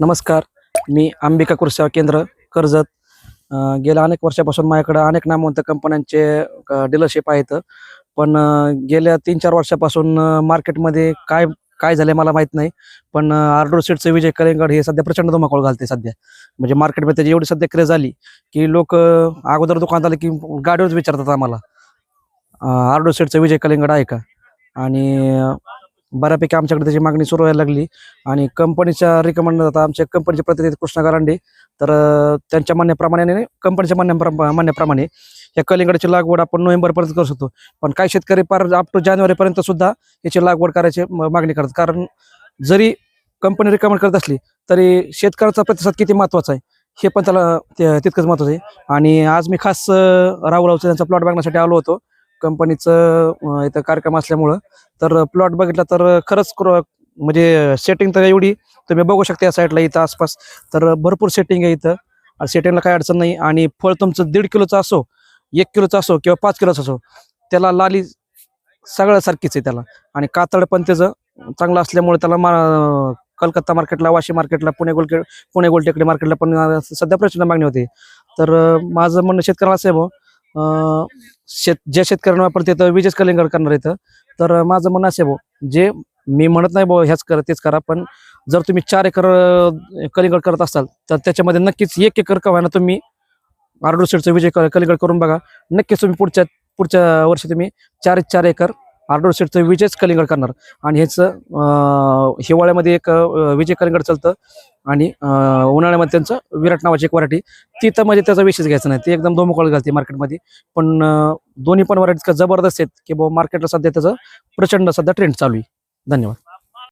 नमस्कार. मी अंबिका कृषी सेवा केंद्र कर्जत. गेल्या अनेक वर्षापासून माझ्याकडे अनेक नामवंत कंपन्यांचे डीलरशिप आहेत. पण गेल्या तीन चार वर्षापासून मार्केटमध्ये काय काय झाले मला माहीत नाही. पण आर्डोर सीटचं विजय कलिंगड हे सध्या प्रचंड धुमाकूळ घालते सध्या. म्हणजे मार्केटमध्ये त्याची एवढी सध्या क्रेज आली की लोक अगोदर दुकानात आले की गाडीवरच विचारतात आम्हाला. आर्डोर सीटचं विजय कलिंगड आहे का? आणि बऱ्यापैकी आमच्याकडे त्याची मागणी सुरू व्हायला लागली. आणि कंपनीच्या रिकमेंड आता आमच्या कंपनीचे प्रतिनिधी कृष्णा गारांडे. तर त्यांच्या मान्यप्रमाणे आणि कंपनीच्या मान्य मान्यप्रमाणे या कलिंगडाची लागवड आपण नोव्हेंबरपर्यंत करू शकतो. पण काही शेतकरी पार अप टू जानेवारीपर्यंत सुद्धा याची लागवड करायची मागणी करतात. कारण जरी कंपनी रिकमेंड करत असली तरी शेतकऱ्याचा प्रतिसाद किती महत्त्वाचा आहे हे पण त्याला ते- तितकंच महत्वाचं आहे. आणि आज मी खास अं, राहुल त्यांचा प्लॉट बघण्यासाठी आलो होतो. कंपनीचं इथं कार्यक्रम असल्यामुळं. तर प्लॉट बघितला तर खरंच क्रो- म्हणजे सेटिंग तर एवढी तुम्ही बघू शकता या साईडला इथं आसपास. तर भरपूर सेटिंग आहे इथं. सेटिंगला काही अडचण नाही. आणि फळ तुमचं दीड किलोचं असो एक किलोचं असो किंवा पाच किलोचं असो त्याला लाली सगळं सारखीच आहे त्याला. आणि कातड पण त्याचं चांगलं असल्यामुळे त्याला मा कलकत्ता मार्केटला वाशी मार्केटला पुणे गोलके पुणे गोलटेकडे मार्केटला पण सध्या प्रचंड मागणी होती. तर माझं म्हणणं शेतकऱ्याला असं आहे भाऊ शेत ज्या शेतकऱ्यांना वापरते तर विजेच कलिंगड करणार इथं तर माझं म्हणणं असं आहे भाऊ जे मी म्हणत नाही भाऊ ह्याच करा तेच करा पण जर तुम्ही चार एकर कलिंगड करत असाल तर त्याच्यामध्ये नक्कीच एक एकर कवायना तुम्ही आरडू सेटचं विजय कलिंगड करून बघा. नक्कीच तुम्ही पुढच्या पुढच्या वर्षी तुम्ही चार चार एकर आर्डोर सेटचं विजयच कलिंगड करणार. आणि ह्याचं हिवाळ्यामध्ये एक विजय कलिंगड चालतं. आणि उन्हाळ्यामध्ये त्यांचं विराट नावाची एक वरायटी ती तर म्हणजे त्याचा विशेष घ्यायचा नाही. ती एकदम दोमोकळ घालते मार्केटमध्ये. पण दोन्ही पण वरायटी जबरदस्त आहेत की बाबा मार्केटला सध्या त्याचं प्रचंड सध्या ट्रेंड चालू आहे. धन्यवाद.